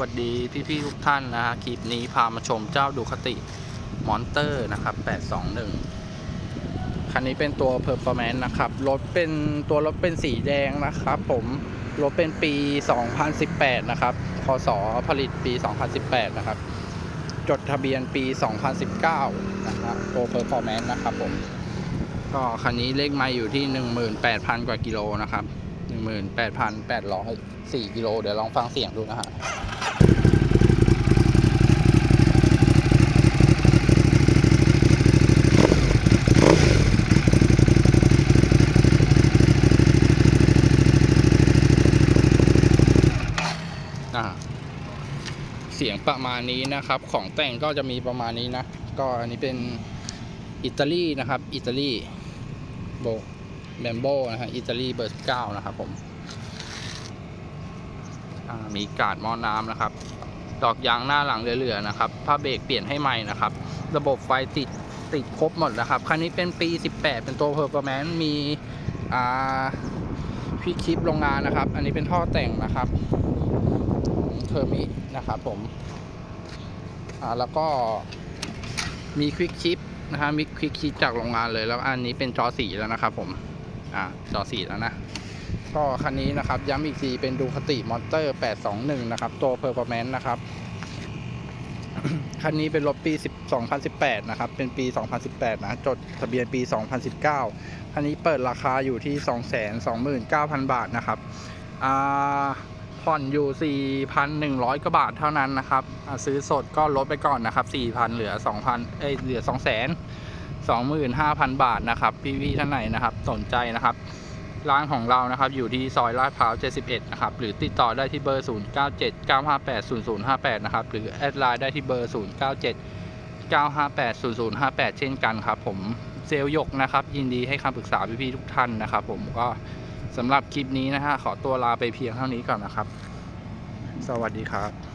วัสดีพี่ๆทุกท่านนะฮะคลิปนี้พามาชมเจ้าดูคติมอนเตอร์นะครับ 821 คันนี้เป็นตัว Performance นต์นะครับ รถเป็นตัวรถเป็นสีแดงนะครับ ผมรถเป็นปี 2018 นะครับพศผลิตปี 2018 นะครับ จดทะเบียนปี 2019 นะครับตัว Performance นะครับผมก็คันนี้เลขไมาอยู่ที่ 18,000 กว่ากิโลนะครับ 18,804 กิโล เดี๋ยวลองฟังเสียงดูนะฮะ อ่า เสียงประมาณนี้นะครับ ของแต่งก็จะมีประมาณนี้นะ ก็อันนี้เป็นอิตาลีนะครับ อิตาลีโบแบมโบนะฮะอิตาลีเบอร์เก้านะครับผมมีกาดมอน้ำนะครับ ดอกยางหน้าหลังเหลือๆนะครับผ้าเบรกเปลี่ยนให้ใหม่นะครับ ระบบไฟติดติดครบหมดนะครับ คันนี้เป็นปี 18 เป็นตัวเพอร์ฟอร์แมนซ์มีพี่คลิปโรงงานนะครับ อันนี้เป็นท่อแต่งนะครับ เทอร์มินะครับผมอ่าแล้วก็มีควิกชิปนะฮะมีควิกชิปจากโรงงานเลย แล้วอันนี้เป็นจอสีแล้วนะครับผมอ่าจอสีแล้วนะก็คันนี้นะครับย้ำอีกทีเป็นดูคติมอเตอร์ 821 นะครับ ตัว Performance นะครับ คันนี้เป็นรถปี 2018 นะครับ เป็นปี 2018 นะ จดทะเบียนปี 2019 คันนี้เปิดราคาอยู่ที่ 229,000 บาทนะครับ อ่า ผ่อนอยู่ 4,100กว่าบาทเท่านั้นนะครับซื้อสดก็ลดไปก่อนนะครับ 4,000 เหลือ 2,000 เอ้ยเหลือ 2 0 0 0 0 25,000 บาทนะครับ พี่ๆท่านไหนนะครับสนใจนะครับร้านของเรานะครับอยู่ที่ซอยลาดพร้าว 71 นะครับ หรือติดต่อได้ที่เบอร์ 0979580058 นะครับ หรือแอดไลน์ได้ที่เบอร์ 0979580058 เช่นกันครับผมเซลล์ยกนะครับ ยินดีให้คำปรึกษาพี่ๆทุกท่านนะครับ ผมก็ สำหรับคลิปนี้นะฮะขอตัวลาไปเพียงเท่านี้ก่อนนะครับ สวัสดีครับ